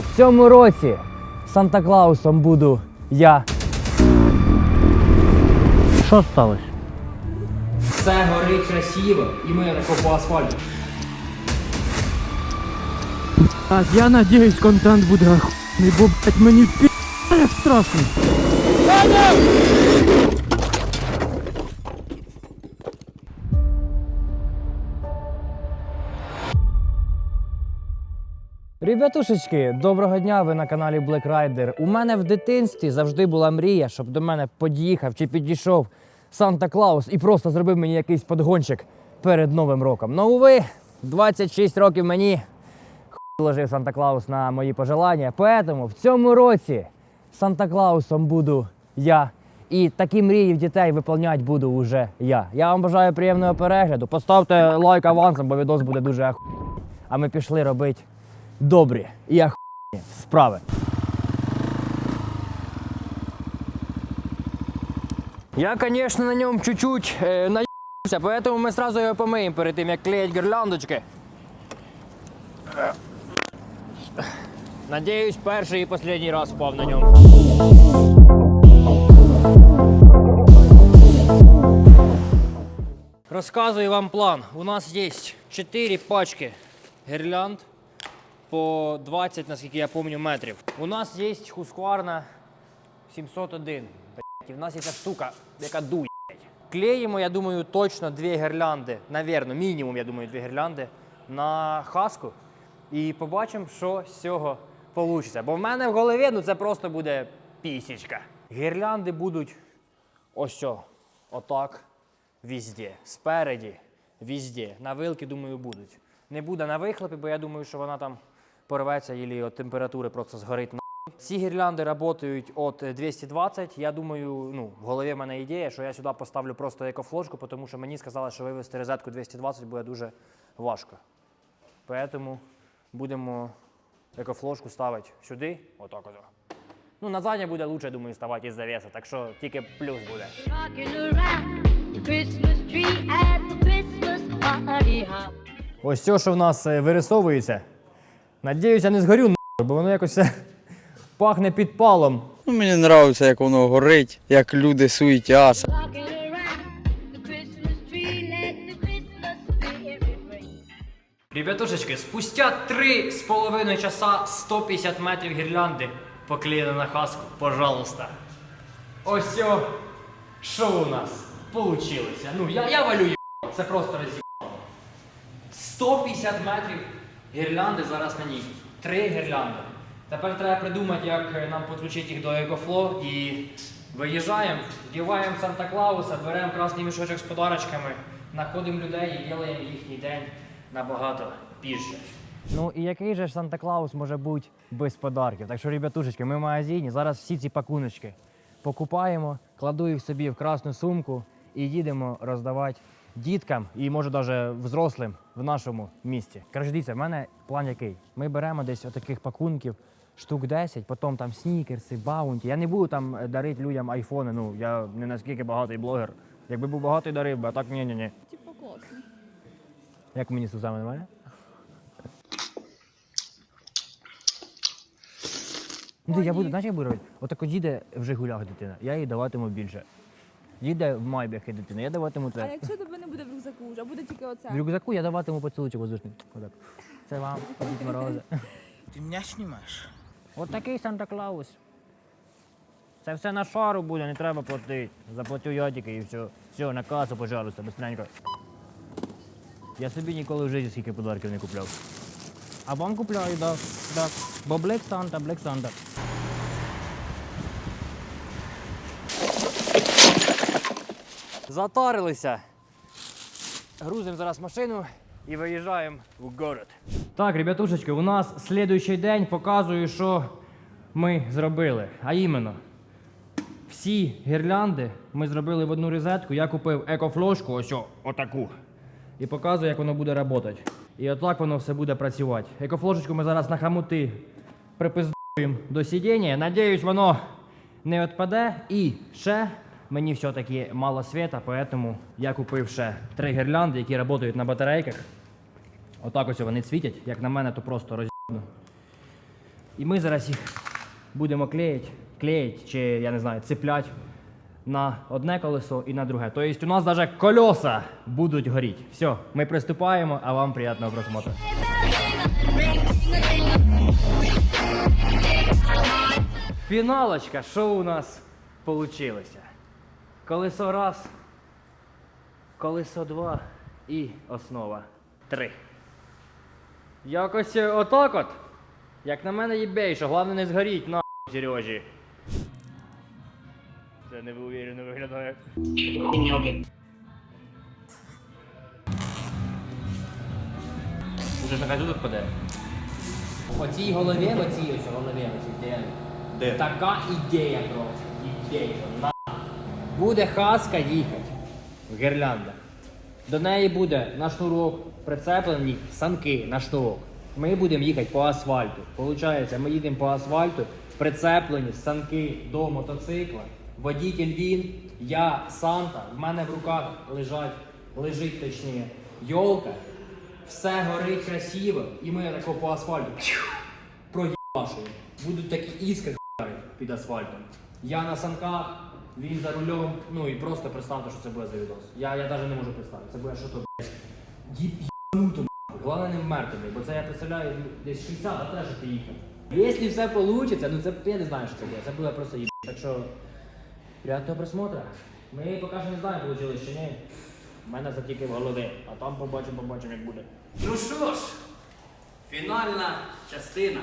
в цьому році Санта Клаусом буду я. Що сталося? Все горить красиво, і ми по асфальту. А я надіюсь, контент буде охуєнний, бо блять, мені пі страшно. Ребятушечки, доброго дня! Ви на каналі Black Rider. У мене в дитинстві завжди була мрія, щоб до мене під'їхав чи підійшов Санта Клаус і просто зробив мені якийсь подгончик перед Новим роком. Ну, уви, 26 років мені ложив Санта Клаус на мої пожелання. Поэтому в цьому році Санта Клаусом буду я. І такі мрії в дітей виповнять буду уже я. Я вам бажаю приємного перегляду. Поставте лайк авансом, бо відос буде дуже ах... А ми пішли робити добрі і охуєнні справи. Я, конечно, на ньому чуть-чуть э, наебался, поэтому мы сразу його помиємо перед тим, як клеїть гірляндочки. Надіюсь, перший і останній раз впав на ньому. Розказую вам план. У нас є 4 пачки гірлянд по 20, наскільки я пам'ятаю, метрів. У нас є хускварна 701. І в нас є ця штука, яка дує. Клеїмо, я думаю, точно дві гірлянди, навірно, мінімум, я думаю, дві гірлянди на хаску. І побачимо, що з цього вийде. Бо в мене в голові ну, це просто буде пісічка. Гірлянди будуть ось о, отак. Везде. Спереді, везде. На вилки, думаю, будуть. Не буде на вихлопі, бо я думаю, що вона там порветься і від температури просто згорить. на. Ці гірлянди працюють від 220. Я думаю, ну, в голові в мене ідея, що я сюди поставлю просто екофлошку, тому що мені сказали, що вивести розетку 220 буде дуже важко. Тому будемо екофлошку ставити сюди, отак ото. Ну, на заднє буде лучше, думаю, ставати із завеса, так що тільки плюс буде. Ось все, що в нас е, вирисовується. Надіюся, не згорю, нахуй, бо воно якось все пахне підпалом. Ну, мені подобається, як воно горить, як люди суетяться. Ребятушечки, спустя 3,5 часа 150 метрів гірлянди поклеєно на хаску, пожалуйста. Ось що у нас получилося. Ну, я, я валю це просто роз'їбало. 150 метрів гірлянди зараз на ній. Три гірлянди. Тепер треба придумати, як нам підключити їх до EcoFlow і виїжджаємо, вдіваємо Санта Клауса, беремо красний мішочок з подарочками, знаходимо людей і робимо їхній день набагато більше. Ну і який же ж Санта Клаус може бути без подарків? Так що, ребятушечки, ми в магазині зараз всі ці пакуночки покупаємо, кладу їх собі в красну сумку і їдемо роздавати діткам і може навіть взрослим в нашому місті. Коротше, дивіться, в мене план який. Ми беремо десь отаких пакунків. Штук 10, потім там снікерси, баунті. Я не буду там е, дарити людям айфони. Ну я не наскільки багатий блогер. Якби був багатий дарив би, а так ні ні ні Типа класно. Як мені Сузами немає? Ну, я буду, знаєш, як буду робити? Отако їде в Жигулях дитина, я їй даватиму більше. Їде в Майбахі дитина, я даватиму це. А якщо тебе не буде в рюкзаку а буде тільки оце. В рюкзаку я даватиму поцілуйчик воздушний. Отак. Це вам, Дід Морози. Ти мене знімаєш? От такий Санта Клаус. Це все на шару буде, не треба платити. Заплатю я тільки і все. Все, на касу, пожалуйста, быстренько. Я собі ніколи в житті скільки подарків не купляв. А вам купляю, да. да. Бо Black Santa, Black Santa. Затарилися. Грузимо зараз машину і виїжджаємо в город. Так, ребятушечки, у нас слідуючий день показую, що ми зробили. А іменно, всі гірлянди ми зробили в одну розетку. Я купив екофлошку, ось отаку. І показую, як воно буде працювати. І отак воно все буде працювати. Екофлошечку ми зараз на хамути припиздуємо до сидіння. Надіюсь, воно не відпаде. І ще мені все-таки мало світа, тому я купив ще три гірлянди, які працюють на батарейках. Отак ось вони світять. Як на мене, то просто роз'єбно. І ми зараз їх будемо клеїти, клеїти чи я не знаю, цеплять на одне колесо і на друге. Тобто у нас навіть колеса будуть горіти. Все, ми приступаємо, а вам приємного просмотру. Фіналочка, що у нас вийшло? Колесо раз, колесо два і основа три. Якось е, отак от. Як на мене їбей, що головне не згоріть на Сережі. Це не невивірено виглядає. Уже ж нехай тут впаде. В оцій голові, оцій ось голові, оцій ідея. Де? Така ідея просто. Ідея. Буде хаска їхати в гірлянда. До неї буде на шнурок прицеплені санки на шнурок. Ми будемо їхати по асфальту. Получається, ми їдемо по асфальту, прицеплені санки до мотоцикла. Водитель він, я Санта, в мене в руках лежать, лежить точніше, йолка. Все горить красиво, і ми тако по асфальту проїбашуємо. Будуть такі іскри під асфальтом. Я на санках, він за рулем, ну і просто представте, що це буде за відос. Я, я навіть не можу представити. Це буде що то, блядь, їб їбануто. Головне не вмерти, бо це я представляю ну, десь 60, а теж ти їхав. Якщо все вийде, ну це я не знаю, що це буде. Це буде просто їб. Так що, приятного просмотра. Ми поки що не знаємо, вийшло чи ні. У мене це тільки в голові, а там побачимо, побачимо, як буде. Ну що ж, фінальна частина.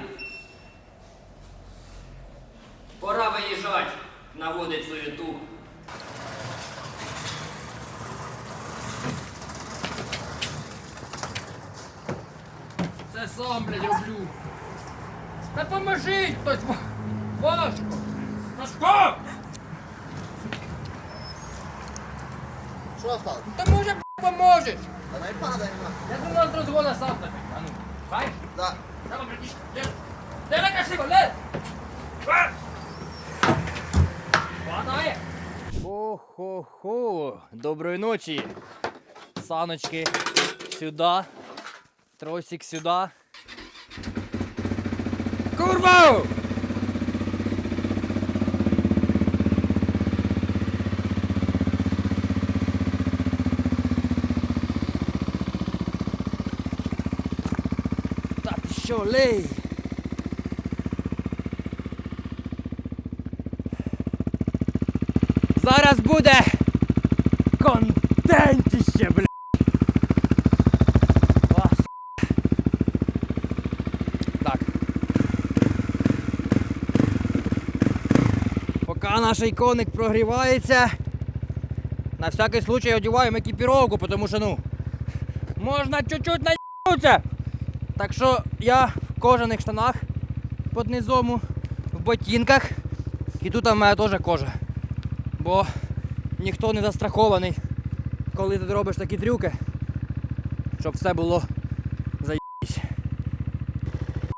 Пора виїжджати, наводить суєту. Це сам, блядь, роблю. Та поможіть хтось, ва- важко. Сашко! Що стало? Та може б, поможеш. Та не падай, ма. Я думав, з розгона сам так. А ну, хай. Да. Давай, братішка, держи. Держи красиво, лед. Хватає. Хо-хо-хо! Доброї ночі! Саночки сюди. Тросик сюди. Курва! Та ти що, лей? Зараз буде контентіще, бля. Так. Поки наш іконик прогрівається, на всякий случай одягаємо екіпіровку, тому що, ну, можна чуть-чуть наїбнутися. Так що я в кожаних штанах під низому, в ботинках. І тут у мене теж кожа. Бо ніхто не застрахований, коли ти робиш такі трюки, щоб все було заїбись.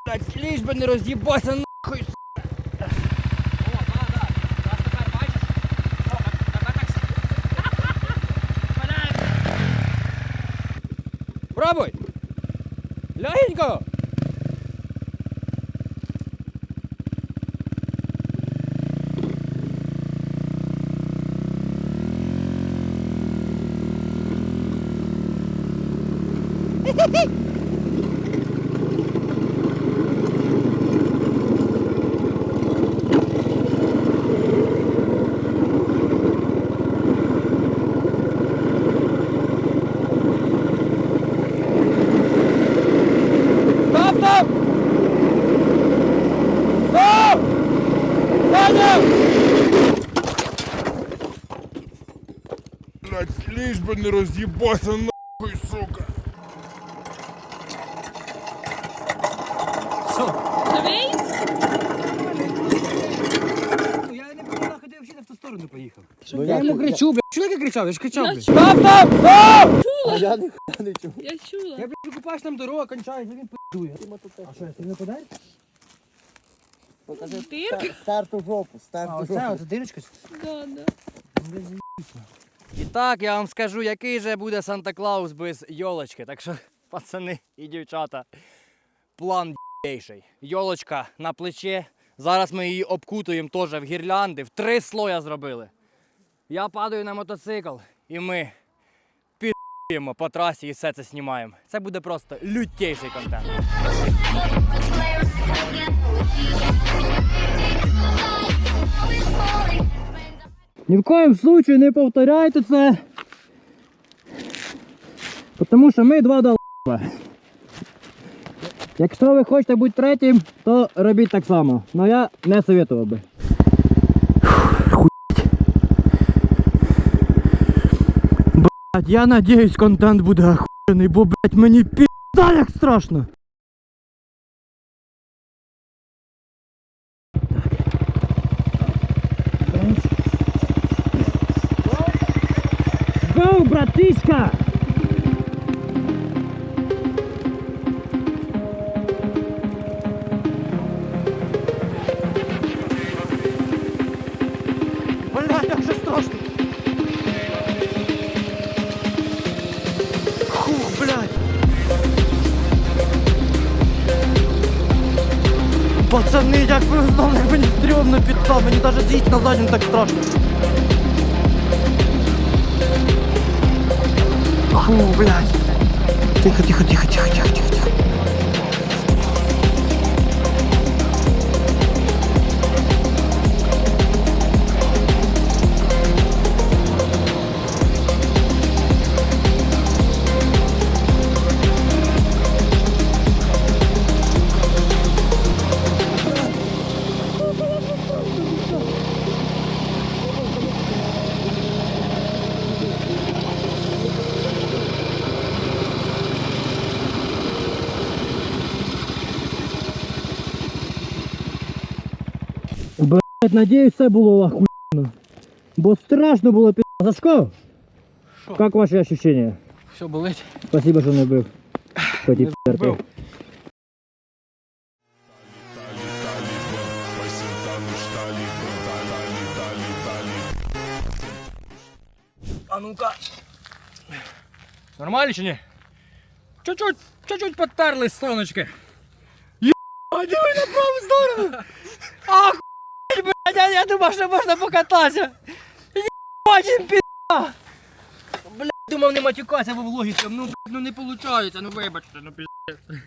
Блять, ліж би не роз'їбатися нахуй. с***. О, да, да. Зараз тепер бачиш? О, тепер так с- Блядь. Пробуй! Легенько! Стоп, стоп! Стоп! Саня! Блять, лиш би не роз'їбатися нахуй, сука. Я не буду нахуй, я взагалі в ту сторону поїхав. Я йому кричу, бля. Чого я кричав? Я ж кричав, бля. Стоп, стоп, стоп! А я не не чув. Я чула. Я, блядь, купаєш там дорогу, кончаюся, він пи***дує. А що, я тобі не подай? Покажи Дирка? стар- старту жопу, А, старту оце, жопу. оце дирочка? Да, да. І так я вам скажу, який же буде Санта Клаус без йолочки. Так що, пацани і дівчата, план лютейший. Йолочка на плече. Зараз ми її обкутуємо теж в гірлянди. В три слоя зробили. Я падаю на мотоцикл і ми під'ємо по трасі і все це знімаємо. Це буде просто лютейший контент. Ні в коїм случаю не повторяйте це. Тому що ми два долба. Якщо ви хочете бути третім, то робіть так само. Но я не советував би. Я надіюсь, контент буде охуенный, бо, блять, мені пізда як страшно. Гоу, братишка! Заднім так страшно. Фу, блядь. Тихо, тихо, тихо, тихо, тихо, тихо, Блять, надіюсь, все було охуєнно. Бо страшно було пі... Сашко! Как ваші ощущения? Все болить. Спасибо, що не бив. Хоті терпів. А ну-ка. Нормально чи ні? Чуть-чуть, чуть-чуть потерлись сонечки. Єбать, диви на праву сторону. Ах, блядь, я, думав, що можна покататися. Єбать, їм пізда. Блядь, думав не матюкатися во влогі. Ну, блядь, ну не виходить, ну вибачте, ну піздець.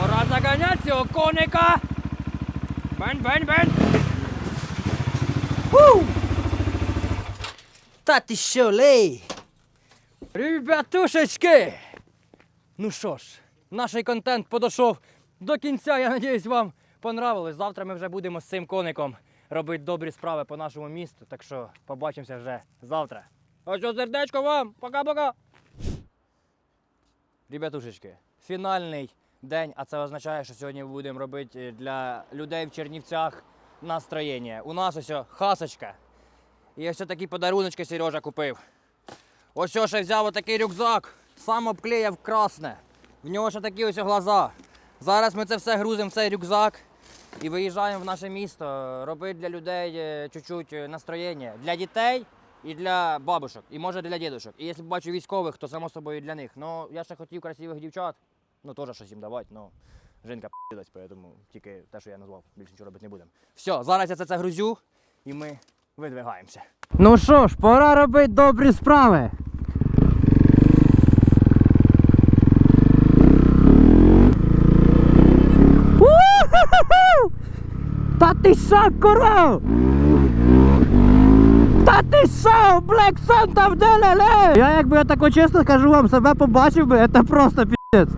Пора заганяти цього коника. Бень, бень, бень. Фу! Та ти що, лей? Ребятушечки! Ну що ж, наш контент подійшов до кінця. Я надіюсь, вам понравилось. Завтра ми вже будемо з цим коником робити добрі справи по нашому місту. Так що побачимося вже завтра. Ось що, сердечко вам! Пока-пока! Ребятушечки, фінальний день, а це означає, що сьогодні будемо робити для людей в Чернівцях настроєння. У нас ось хасочка. І ось такі подаруночки Сережа купив. Ось ще взяв отакий рюкзак, сам обклеїв красне. В нього ще такі ось глаза. Зараз ми це все грузимо в цей рюкзак і виїжджаємо в наше місто робити для людей е, чуть-чуть е, настроєння. Для дітей і для бабушок, і може для дідушок. І якщо бачу військових, то само собою і для них. Ну, я ще хотів красивих дівчат, ну теж щось їм давати, ну. Жінка п***лась, тому тільки те, що я назвав, більше нічого робити не будемо. Все, зараз я це, це грузю і ми видвигаємося. Ну що ж, пора робити добрі справи. У-ху-ху-ху! Та ти що, коров? Та ти що, Блек Санта в делеле? Я якби я тако чесно скажу вам, себе побачив би, це просто піздець.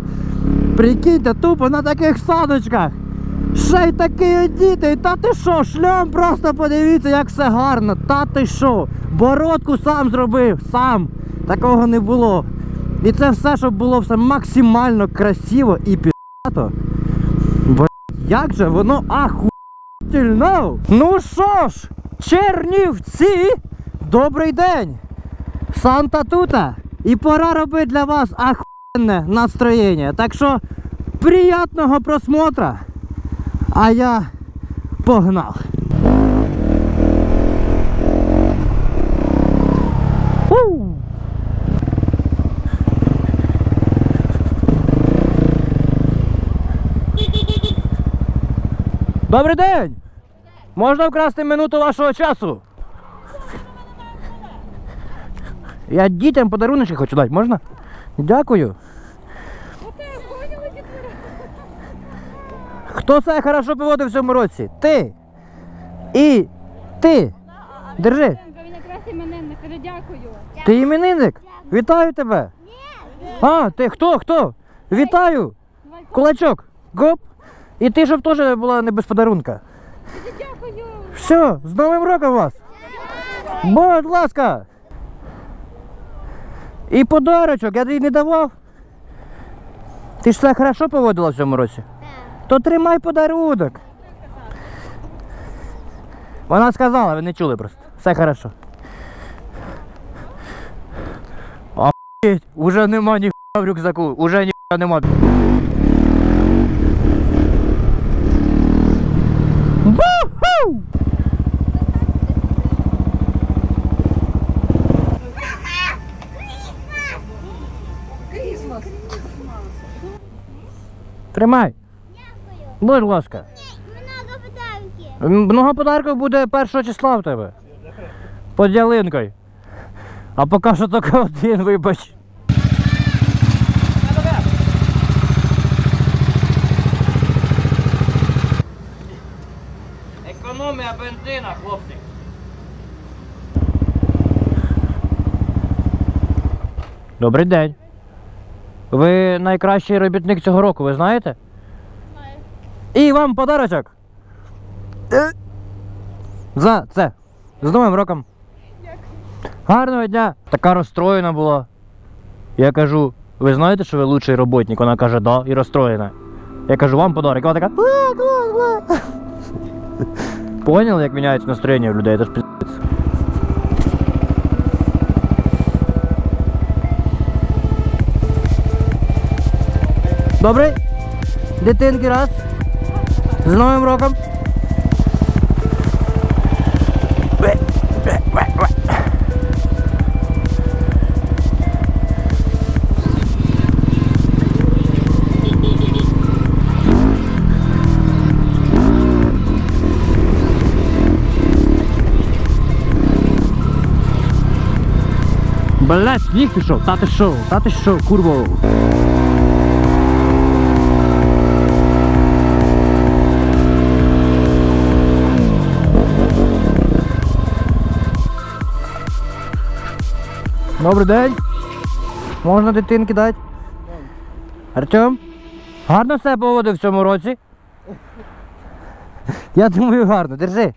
Прикиньте, тупо на таких саночках. Ще й такий одітий, та ти що, шльом просто подивіться, як все гарно. Та ти що? Бородку сам зробив, сам. Такого не було. І це все, щоб було все максимально красиво і пі***то. Бо як же воно ахуєнно. Ну що ж, Чернівці, добрий день. Санта тута. І пора робити для вас ахуєнне настроєння. Так що приятного просмотра. А я погнав. У! Добрий день! Можна вкрасти минуту вашого часу? Я дітям подарунки хочу дати, можна? Дякую. Хто себе хорошо поводив в цьому році? Ти. І ти. Держи. Він якраз іменинник, каже дякую. Ти іменинник? Вітаю тебе. А, ти хто? Хто? Вітаю. Кулачок. Гоп. І ти, щоб теж була не без подарунка. Дякую. Все, з Новим роком вас! Будь ласка! І подарочок, я тобі не давав. Ти ж все хорошо поводила в цьому році? Так. То тримай подарунок. Вона сказала, ви не чули просто. Все хорошо. Охуєть, уже нема ні в рюкзаку, уже ні нема. Тримай. Будь ласка. Много подарки. Много подарків буде першого числа в тебе. Під ялинкою. А поки що тільки один, вибач. Економія бензина, хлопці. Добрий день. Ви найкращий робітник цього року, ви знаєте? Знаю. І вам подарочок. Е. За це. З Новим роком. Гарного дня. Така розстроєна була. Я кажу, ви знаєте, що ви лучший роботник? Вона каже, да, і розстроєна. Я кажу, вам подарок. Вона така. Поняли, як міняється настроєння в людей? Це ж пиздець. Добрий? Дитинки раз. З Новим роком. Блять, сніг пішов, та ти що, та ти що, курво. Добрий день. Можна дитинки дати? Артем? Гарно себе поводив в цьому році? Я думаю, гарно. Держи.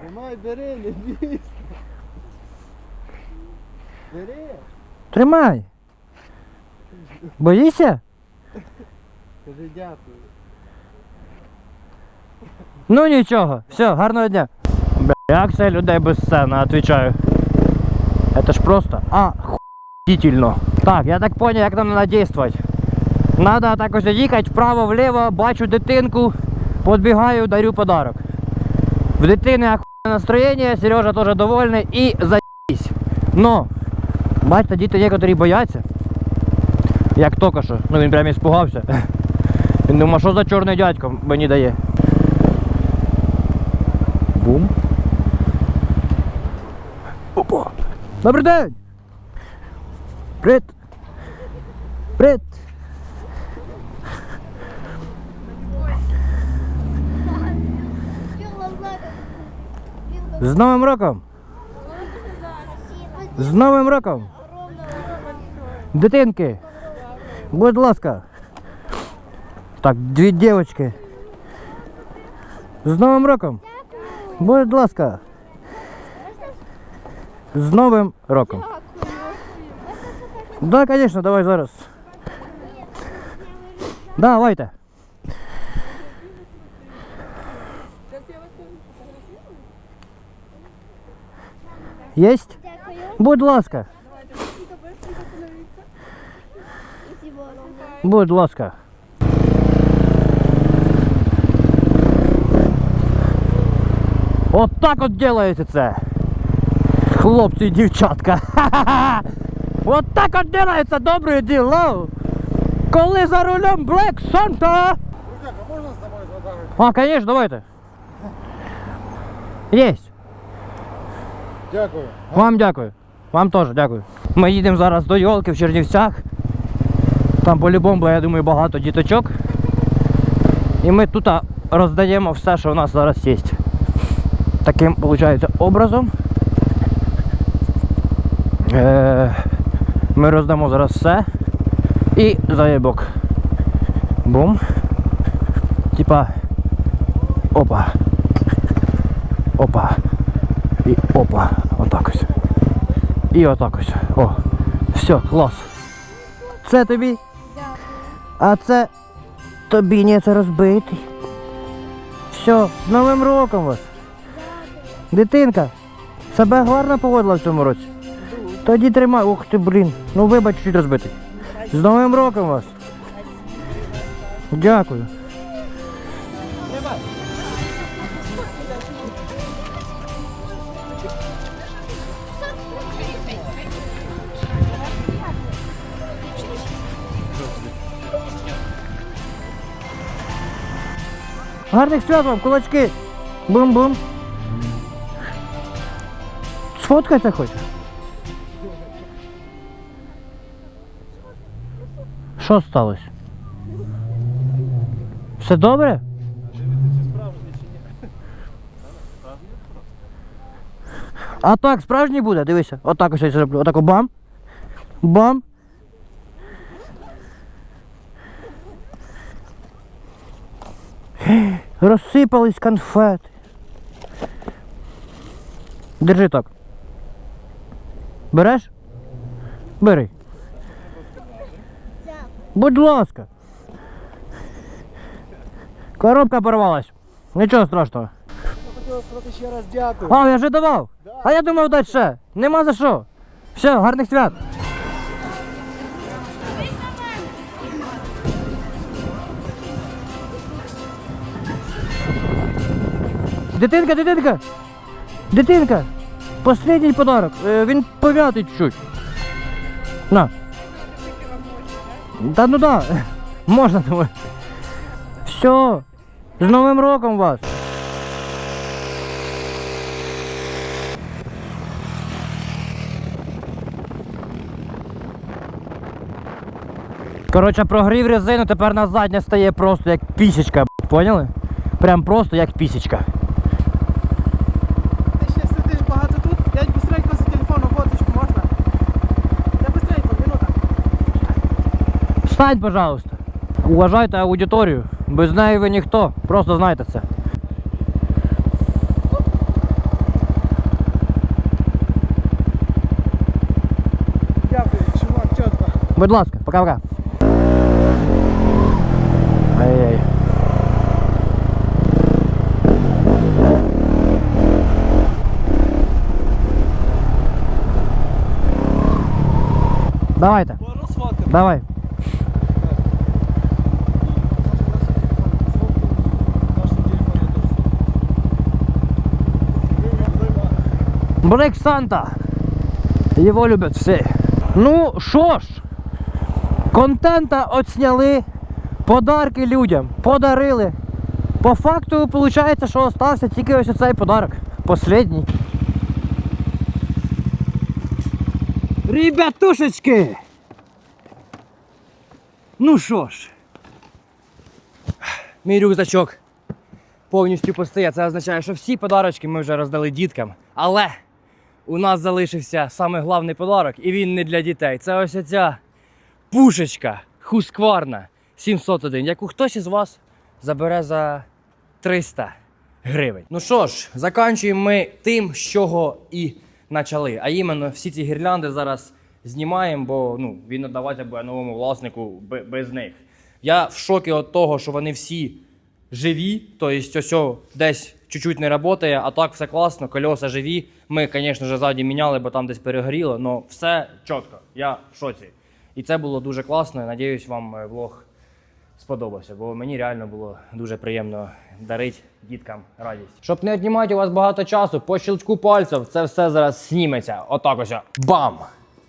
Тримай, бери, не бійся. Бери. Тримай. Боїшся? Кажи дякую. Ну нічого. Все, гарного дня. Бля, як це людей без сцени, отвечаю. Это ж просто охуительно. Так, я так понял, як нам треба действовать. Надо так ось їхати вправо-вліво, бачу дитинку, підбігаю, дарю подарок. В дитини охуєнне настроєння, Сережа теж довольний і заїсь. Но, бачите, діти некоторі бояться. Як тільки що. Ну він прям іспугався. Він думав, що за чорний дядько мені дає. Бум. Добрий день! Привіт! Привіт! З Новим роком! З Новим роком! Дитинки! Будь ласка! Так, дві дівчатки. З Новим роком! Будь ласка! З Новим роком! Да, конечно, давай зараз. Давайте. Єсть? Будь ласка. Будь ласка. От так от делаєте це. Хлопці і дівчатка. Ха-ха-ха. От так от делається добре діло. Коли за рулем Black Santa. Друзяка, можна з тобою згадати? А, конечно, давайте. Єсть. Дякую. Вам дякую. Вам теж дякую. Ми їдемо зараз до Йолки в Чернівцях. Там по-любому, я думаю, багато діточок. І ми тут роздаємо все, що у нас зараз є. Таким, виходить, образом. Е, ми роздамо зараз все. І заєбок. Бум. Типа. Опа. Опа. І опа. Отак ось. І отак ось. О. Все, клас. Це тобі. А це тобі ні, це розбитий. Все, з Новим роком вас. Дитинка, себе гарно поводила в цьому році. Тоді тримай. Ух ти, блін. Ну вибач, чуть розбитий. З Новим роком вас. Дякую. Гарних свят вам, кулачки. Бум-бум. Сфоткатися хочеш? Що сталося? Все добре? А так, справжній буде, дивися. Отак ось я зроблю. Отако бам. Бам. Розсипались конфети. Держи так. Береш? Бери. Будь ласка. Коробка порвалась. Нічого страшного. Хотів сказати ще раз дякую. А, я вже давав. А я думав дати ще. Нема за що. Все, гарних свят. Дитинка, дитинка! Дитинка! Последній подарок. Е, Він пом'ятий чуть-чуть. На. Та ну да. Можна думаю. Все. З Новим роком вас! Коротше, прогрів резину, тепер на задня стає просто як пісічка, б**, поняли? Прям просто як пісічка. Встань, пожалуйста. Уважайте аудиторію. Без неї ви ніхто. Просто знайте це. Дякую, чувак, чітко. Будь ласка, пока-пока. Ай-яй. Давайте. Давай. Блэк Санта. Его любят все. Ну, що ж, контента отсняли, подарки людям подарили. По факту виходить, що остався тільки ось цей подарок. Последній. Ребятушечки! Ну що ж, мій рюкзачок повністю пустий. Це означає, що всі подарочки ми вже роздали діткам. Але у нас залишився саме головний подарок, і він не для дітей. Це ось ця пушечка хускварна 701, яку хтось із вас забере за 300 гривень. Ну що ж, заканчуємо ми тим, з чого і почали. А іменно всі ці гірлянди зараз знімаємо, бо ну, він надавати буде новому власнику без них. Я в шокі від того, що вони всі живі, тобто ось о, десь чуть-чуть не працює, а так все класно, кольоса живі. Ми, звісно ж, ззаді міняли, бо там десь перегоріло, але все чітко. Я в шоці. І це було дуже класно. Надіюсь, вам е, влог сподобався, бо мені реально було дуже приємно дарити діткам радість. Щоб не віднімати у вас багато часу, по щелчку пальців це все зараз зніметься. Отак ось. Бам!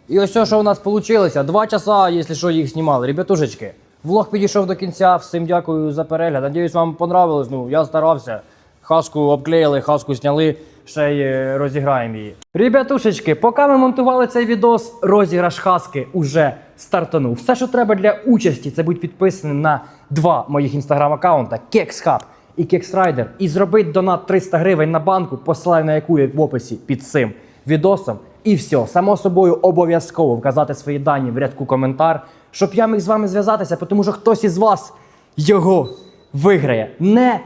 І ось що у нас вийшло. Два часа, якщо що, їх знімали. Ребятушечки, влог підійшов до кінця. Всім дякую за перегляд. Надіюсь, вам понравилось. Ну, я старався. Хаску обклеїли, хаску зняли, ще й е, розіграємо її. Ребятушечки, поки ми монтували цей відос, розіграш хаски уже стартанув. Все, що треба для участі, це бути підписаним на два моїх інстаграм-аккаунта KексHub і KексRider і зробити донат 300 гривень на банку, посилання на яку є в описі під цим відосом. І все, само собою обов'язково вказати свої дані в рядку коментар, щоб я міг з вами зв'язатися, тому що хтось із вас його виграє. Не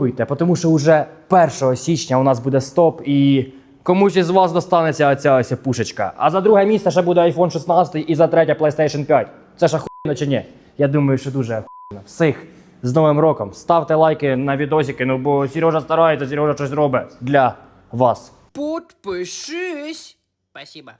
проїбуйте, тому що вже 1 січня у нас буде стоп і комусь із вас достанеться оця ось пушечка. А за друге місце ще буде iPhone 16 і за третє PlayStation 5. Це ж охуєнно чи ні? Я думаю, що дуже охуєнно. Всіх з Новим роком. Ставте лайки на відосики, ну бо Сережа старається, Сережа щось робить для вас. Подпишись. Спасибо.